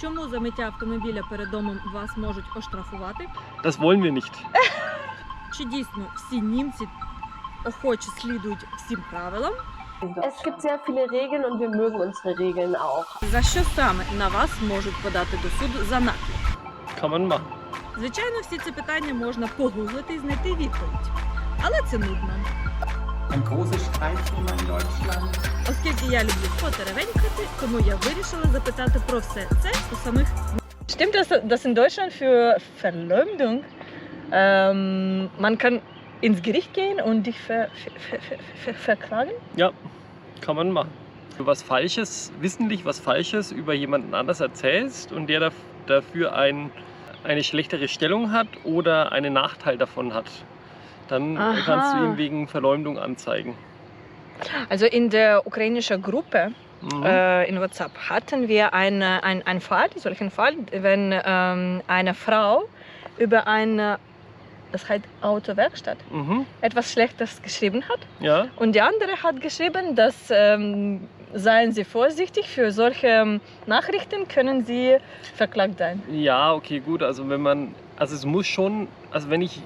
Чому за миття автомобіля перед домом вас можуть оштрафувати? Das wollen wir nicht. Чи дійсно всі німці охоче слідують всім правилам? Es gibt sehr viele Regeln und wir mögen unsere Regeln auch. За що саме на вас можуть подати до суду за наклеп? Kann man machen. Звичайно, всі ці питання можна погуглити і знайти відповідь. Але це нудно. Ein großes Streitthema in Deutschland. Оскільки я люблю потеревенькати, тому я вирішила запитати про все це у самих Stimmt das, dass in Deutschland für Verleumdung ähm, man kann ins Gericht gehen und dich ver, ver, ver, ver, verklagen? Kann man machen. Wenn du was Falsches, wissentlich was Falsches über jemanden anders erzählst und der daf- dafür ein, eine schlechtere Stellung hat oder einen Nachteil davon hat, dann Aha. kannst du ihn wegen Verleumdung anzeigen. Also in der ukrainischen Gruppe Mhm. äh, in WhatsApp hatten wir eine, ein, einen Fall, solchen Fall, wenn ähm, eine Frau über eine das heißt Autowerkstatt Mhm. etwas Schlechtes geschrieben hat Ja, und die andere hat geschrieben, dass ähm, seien Sie vorsichtig, für solche ähm, Nachrichten können Sie verklagt sein. ja, okay, gut. Also wenn man, also es muss schon, also wenn ich,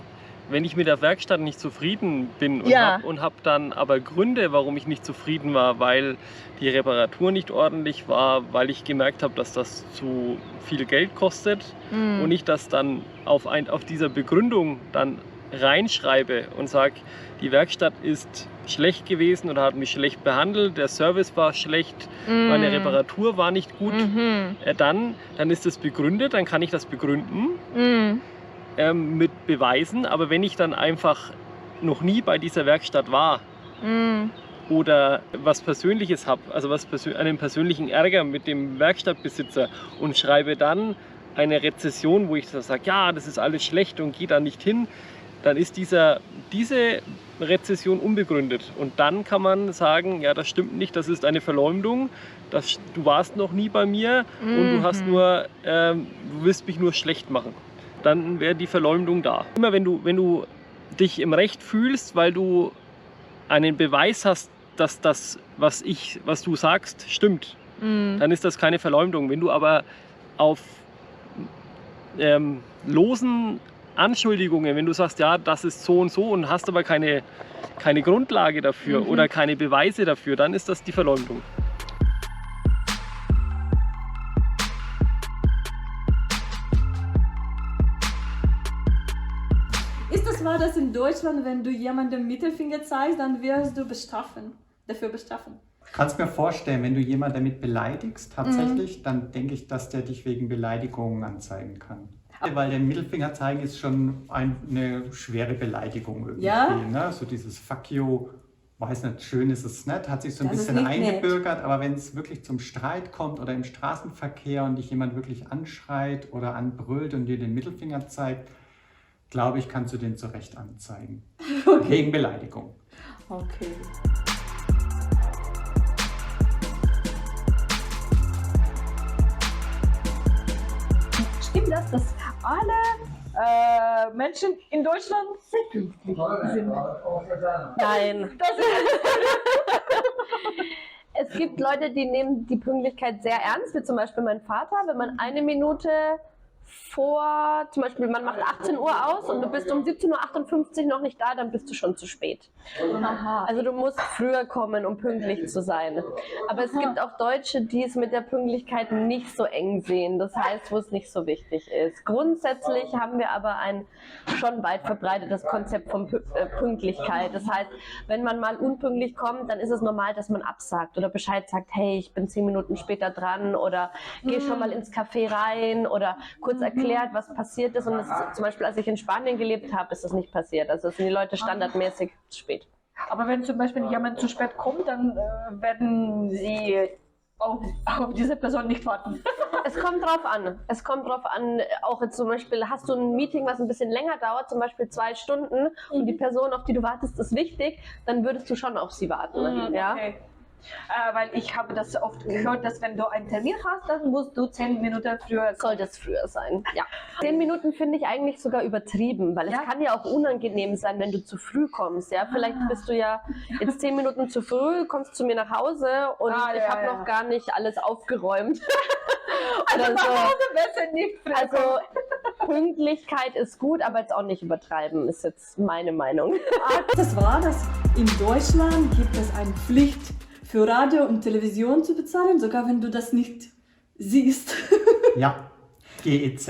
wenn ich mit der Werkstatt nicht zufrieden bin und Ja. habe hab dann aber Gründe, warum ich nicht zufrieden war, weil die Reparatur nicht ordentlich war, weil ich gemerkt habe, dass das zu viel Geld kostet Mm. und ich das dann auf, ein, auf dieser Begründung dann reinschreibe und sage, die Werkstatt ist schlecht gewesen oder hat mich schlecht behandelt, der Service war schlecht, meine Mm. Reparatur war nicht gut, Mhm. äh, dann, dann ist das begründet, dann kann ich das begründen Mm. Ähm, mit Beweisen. Aber wenn ich dann einfach noch nie bei dieser Werkstatt war Mm. oder was Persönliches habe, also was persö einen persönlichen Ärger mit dem Werkstattbesitzer und schreibe dann eine Rezession, wo ich so sage, ja, das ist alles schlecht und gehe da nicht hin, dann ist dieser, diese Rezession unbegründet. Und dann kann man sagen, ja, das stimmt nicht, das ist eine Verleumdung, das, du warst noch nie bei mir und du hast Mhm. nur, ähm, du willst mich nur schlecht machen. Dann wäre die Verleumdung da. Immer wenn du, wenn du dich im Recht fühlst, weil du einen Beweis hast, dass das, was ich, was du sagst, stimmt, Mm. dann ist das keine Verleumdung. Wenn du aber auf ähm, losen Anschuldigungen, wenn du sagst, ja, das ist so und so und hast aber keine, keine Grundlage dafür Mhm. oder keine Beweise dafür, dann ist das die Verleumdung. Deutschland, wenn du jemandem Mittelfinger zeigst, dann wirst du bestrafen, dafür bestrafen? Kannst mir vorstellen, wenn du jemanden damit beleidigst, tatsächlich, dann denke ich, dass der dich wegen Beleidigungen anzeigen kann. Weil der Mittelfinger zeigen ist schon ein, eine schwere Beleidigung irgendwie. Ja? Ne? So dieses Fuck you, weiß nicht, schön ist es nicht, hat sich so ein Das bisschen nicht nett. eingebürgert, aber wenn es wirklich zum Streit kommt oder im Straßenverkehr und dich jemand wirklich anschreit oder anbrüllt und dir den Mittelfinger zeigt, glaube ich, kannst du den zu Recht anzeigen. Wegen Beleidigung. Okay. Stimmt das, dass alle äh, Menschen in Deutschland pünktlich sind? Nein. es gibt Leute, die nehmen die Pünktlichkeit sehr ernst, wie zum Beispiel mein Vater. Wenn man eine Minute vor, zum Beispiel man macht 18 Uhr aus und du bist um 17.58 Uhr noch nicht da, dann bist du schon zu spät. Aha. Also du musst früher kommen, um pünktlich zu sein. Aber es gibt auch Deutsche, die es mit der Pünktlichkeit nicht so eng sehen. Das heißt, wo es nicht so wichtig ist. Grundsätzlich haben wir aber ein schon weit verbreitetes Konzept von äh, Pünktlichkeit. Das heißt, wenn man mal unpünktlich kommt, dann ist es normal, dass man absagt oder Bescheid sagt, hey, ich bin zehn Minuten später dran oder geh schon mal ins Café rein oder kurz erklärt, was passiert ist. Und das, zum Beispiel, als ich in Spanien gelebt habe, ist das nicht passiert. Also sind die Leute standardmäßig zu spät. Aber wenn zum Beispiel jemand zu spät kommt, dann äh, werden sie auf, auf diese Person nicht warten. Es kommt drauf an. Es kommt drauf an, auch jetzt zum Beispiel, hast du ein Meeting, was ein bisschen länger dauert, zum Beispiel zwei Stunden, und die Person, auf die du wartest, ist wichtig, dann würdest du schon auf sie warten. Ja? Okay. Äh, weil ich habe das oft gehört, dass wenn du einen Termin hast, dann musst du zehn Minuten früher. Sollte es früher sein. Ja. Zehn Minuten finde ich eigentlich sogar übertrieben, weil Ja? es kann ja auch unangenehm sein, wenn du zu früh kommst. Ja, vielleicht Ah. bist du ja jetzt zehn Minuten zu früh, kommst zu mir nach Hause und Ah, ich ja, habe ja. noch gar nicht alles aufgeräumt. Oder so. besser nicht Also Pünktlichkeit ist gut, aber jetzt auch nicht übertreiben, ist jetzt meine Meinung. Das war das. In Deutschland gibt es eine Pflicht für Radio und Television zu bezahlen, sogar wenn du das nicht siehst. Ja, GEZ.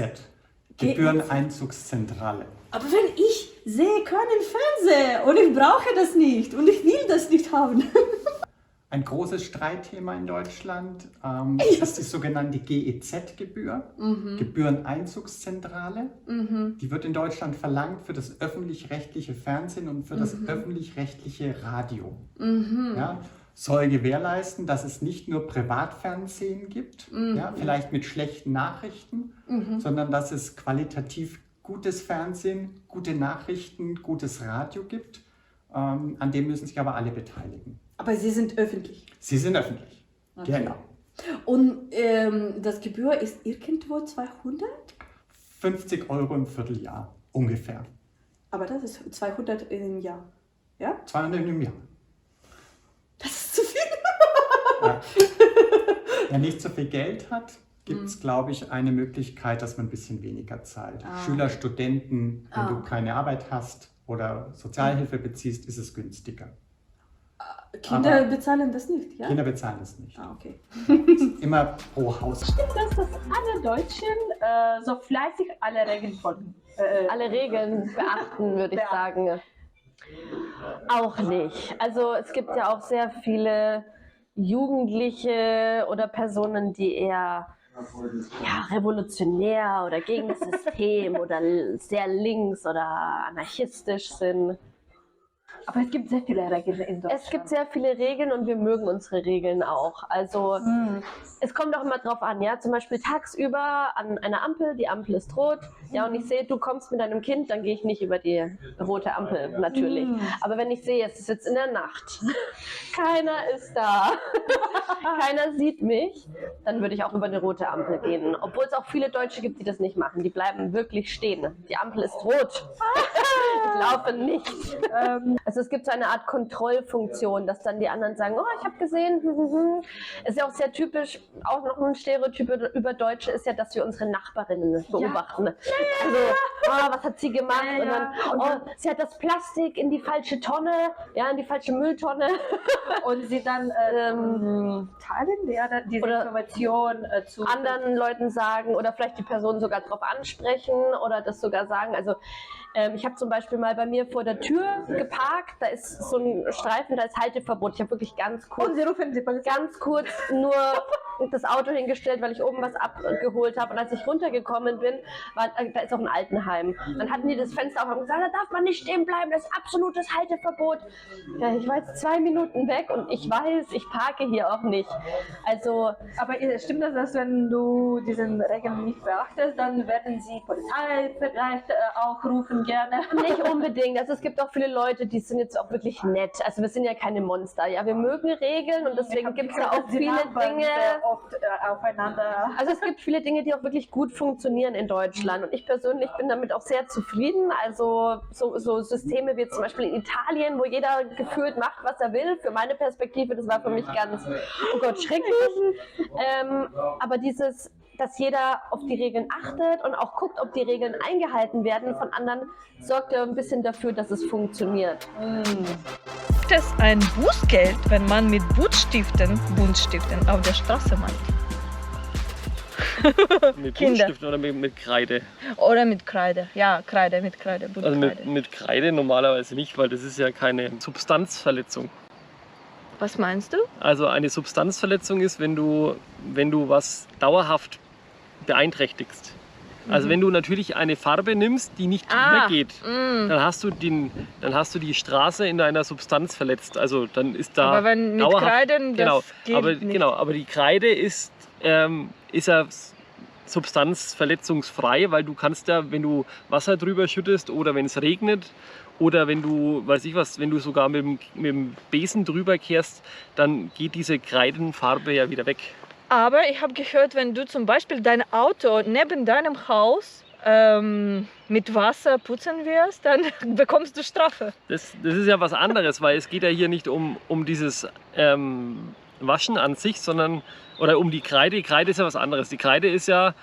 Gebühreneinzugszentrale. Aber wenn ich sehe keinen Fernseher und ich brauche das nicht und ich will das nicht haben. Ein großes Streitthema in Deutschland ähm, Ja. ist die sogenannte GEZ-Gebühr, Mhm. Gebühreneinzugszentrale. Die wird in Deutschland verlangt für das öffentlich-rechtliche Fernsehen und für das öffentlich-rechtliche Radio. Mhm. Ja, soll gewährleisten, dass es nicht nur Privatfernsehen gibt, Mhm. ja, vielleicht mit schlechten Nachrichten, sondern dass es qualitativ gutes Fernsehen, gute Nachrichten, gutes Radio gibt. Ähm, an dem müssen sich aber alle beteiligen. Aber sie sind öffentlich. Sie sind öffentlich. Okay. Genau. Und ähm, das Gebühr ist irgendwo 200? 50 Euro im Vierteljahr ungefähr. Aber das ist 200 im Jahr. Ja? 200 im Jahr. Das ist zu viel. Ja. Wer nicht so viel Geld hat, gibt es, glaube ich, eine Möglichkeit, dass man ein bisschen weniger zahlt. Ah. Schüler, Studenten, wenn Ah. du keine Arbeit hast oder Sozialhilfe beziehst, ist es günstiger. Kinder Aber- bezahlen das nicht, ja? Kinder bezahlen es nicht. Ah, okay. Immer pro Haus. dass, dass alle Deutschen äh, so fleißig alle Regeln folgen. Äh, Alle Regeln beachten, würde ich sagen. Auch nicht. Also es gibt ja auch sehr viele Jugendliche oder Personen, die eher ja, revolutionär oder gegen das System oder sehr links oder anarchistisch sind. aber es gibt sehr viele Regeln in Deutschland. Es gibt sehr viele Regeln und wir mögen unsere Regeln auch. Also Hm. es kommt auch immer drauf an, ja. Zum Beispiel tagsüber an einer Ampel, die Ampel ist rot, ja, und ich sehe, du kommst mit deinem Kind, dann gehe ich nicht über die rote Ampel, natürlich. Mhm. Aber wenn ich sehe, es ist jetzt in der Nacht, keiner ist da, keiner sieht mich, dann würde ich auch über eine rote Ampel gehen. Obwohl es auch viele Deutsche gibt, die das nicht machen. Die bleiben wirklich stehen. Die Ampel ist rot. ich laufe nicht. Ähm, Also es gibt so eine Art Kontrollfunktion, dass dann die anderen sagen, oh, ich habe gesehen, hm, hm, hm. ist ja auch sehr typisch, auch noch ein Stereotyp über- über Deutsche ist ja, dass wir unsere Nachbarinnen beobachten. Also, oh, was hat sie gemacht? Ja, Und dann, oh, sie hat das Plastik in die falsche Tonne, ja, in die falsche Mülltonne. und sie dann äh, Ähm, teilen ja, diese Information äh, zu anderen Leuten sagen oder vielleicht die Person sogar darauf ansprechen oder das sogar sagen. Also ähm, ich habe zum Beispiel mal bei mir vor der Tür geparkt, da ist so ein Streifen, da ist Halteverbot. Ich habe wirklich ganz kurz, Und sie rufen die Polizei. ganz kurz nur das Auto hingestellt, weil ich oben was abgeholt habe. Und als ich runtergekommen bin, war, äh, da ist auch ein Altenheim. Dann hatten die das Fenster auf und gesagt, da darf man nicht stehen bleiben, das ist absolutes Halteverbot. Ja, ich war jetzt zwei Minuten weg und ich weiß, ich parke hier auch nicht. Also Aber stimmt das, dass wenn du diesen Regeln nicht beachtest, dann werden sie Polizei vielleicht äh, auch rufen gerne? Nicht unbedingt. Also es gibt auch viele Leute, die sind jetzt auch wirklich nett. Also wir sind ja keine Monster. Ja, wir mögen Regeln und deswegen gibt es ja auch viele Dinge. oft äh, aufeinander. Also es gibt viele Dinge, die auch wirklich gut funktionieren in Deutschland. Und ich persönlich bin damit auch sehr zufrieden. Also so, so Systeme wie zum Beispiel in Italien, wo jeder gefühlt macht, was er will. Für meine Perspektive, das war für mich ganz, oh Gott, schrecklich. Ähm, aber dieses, dass jeder auf die Regeln achtet und auch guckt, ob die Regeln eingehalten werden von anderen, sorgt ja ein bisschen dafür, dass es funktioniert. Gibt es ein Bußgeld, wenn man mit Buntstiften, Buntstiften auf der Straße malt? Mit Kinder. Buntstiften oder mit, mit Kreide? Oder mit Kreide? Ja, Kreide, mit Kreide, Also Buntkreide. mit, mit Kreide normalerweise nicht, weil das ist ja keine Substanzverletzung. Was meinst du? Also eine Substanzverletzung ist, wenn du, wenn du was dauerhaft beeinträchtigst. Also wenn du natürlich eine Farbe nimmst, die nicht Mhm. Ah. weggeht, Mm. dann hast du den, dann hast du die Straße in deiner Substanz verletzt. Also dann ist da Aber wenn mit Kreiden, genau, aber nicht. genau, aber die Kreide ist ähm, ist ja substanzverletzungsfrei, weil du kannst ja, wenn du Wasser drüber schüttest oder wenn es regnet oder wenn du, weiß ich was, wenn du sogar mit dem, mit dem Besen drüber kehrst, dann geht diese Kreidenfarbe ja wieder weg. Aber ich habe gehört, wenn du zum Beispiel dein Auto neben deinem Haus ähm, mit Wasser putzen wirst, dann bekommst du Strafe. Das, das ist ja was anderes, weil es geht ja hier nicht um, um dieses ähm, Waschen an sich, sondern oder um die Kreide. Die Kreide ist ja was anderes. Die Kreide ist ja,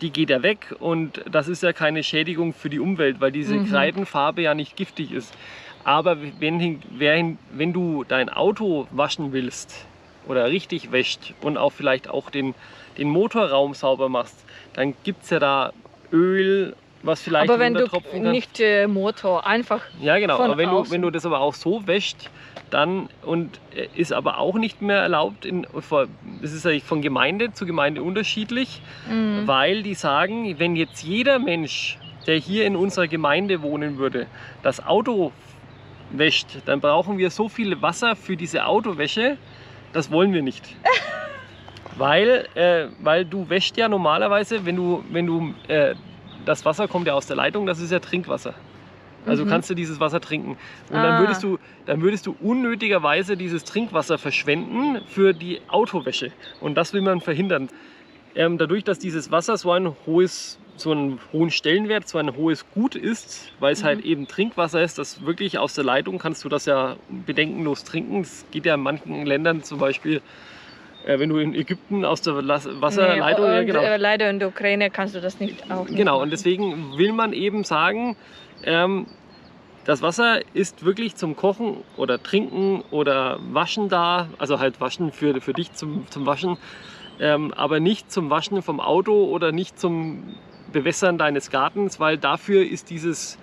die geht ja weg und das ist ja keine Schädigung für die Umwelt, weil diese Mhm. Kreidenfarbe ja nicht giftig ist. Aber wenn, hin- wenn du dein Auto waschen willst oder richtig wäscht und auch vielleicht auch den, den Motorraum sauber machst, dann gibt es ja da Öl, was vielleicht Aber wenn du kann. nicht äh, Motor, einfach Ja, genau. Aber wenn du, außen. wenn du das aber auch so wäscht, dann und äh, ist aber auch nicht mehr erlaubt, in, das ist eigentlich von Gemeinde zu Gemeinde unterschiedlich, Mhm. weil die sagen, wenn jetzt jeder Mensch, der hier in unserer Gemeinde wohnen würde, das Auto wäscht, dann brauchen wir so viel Wasser für diese Autowäsche, das wollen wir nicht. weil, äh, weil du wäscht ja normalerweise, wenn du, wenn du äh, das Wasser kommt ja aus der Leitung, das ist ja Trinkwasser. Also Mhm. kannst du dieses Wasser trinken. Und Ah. dann würdest du, dann würdest du unnötigerweise dieses Trinkwasser verschwenden für die Autowäsche. Und das will man verhindern. Ähm, dadurch, dass dieses Wasser so ein hohes, so einen hohen Stellenwert, so ein hohes Gut ist, weil es halt eben Trinkwasser ist, das wirklich aus der Leitung kannst du das ja bedenkenlos trinken. Das geht ja in manchen Ländern zum Beispiel, äh, wenn du in Ägypten aus der Las- Wasserleitung, Nee, ja, genau. äh, leider in der Ukraine kannst du das nicht auch nicht Genau, machen. und deswegen will man eben sagen, ähm, das Wasser ist wirklich zum Kochen oder Trinken oder Waschen da, also halt Waschen für, für dich zum, zum Waschen, ähm, aber nicht zum Waschen vom Auto oder nicht zum Bewässern deines Gartens, weil dafür ist dieses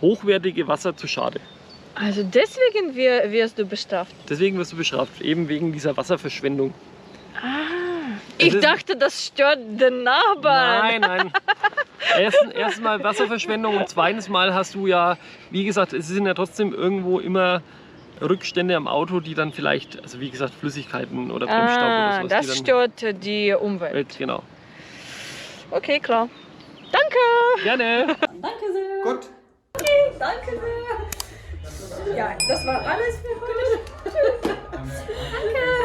hochwertige Wasser zu schade. Also deswegen wir, wirst du bestraft. Deswegen wirst du bestraft, eben wegen dieser Wasserverschwendung. Ich ist- dachte, das stört den Nachbarn. Nein, nein. Erstens, erstens mal Wasserverschwendung und zweitens mal hast du ja, wie gesagt, es sind ja trotzdem irgendwo immer Rückstände am Auto, die dann vielleicht, also wie gesagt, Flüssigkeiten oder Bremsstaub ah, oder sowas. Das die stört die Umwelt. Genau. Okay, klar. Danke! Gerne! Danke sehr! Gut! Okay, danke sehr! Ja, das war alles für heute. Tschüss! Danke!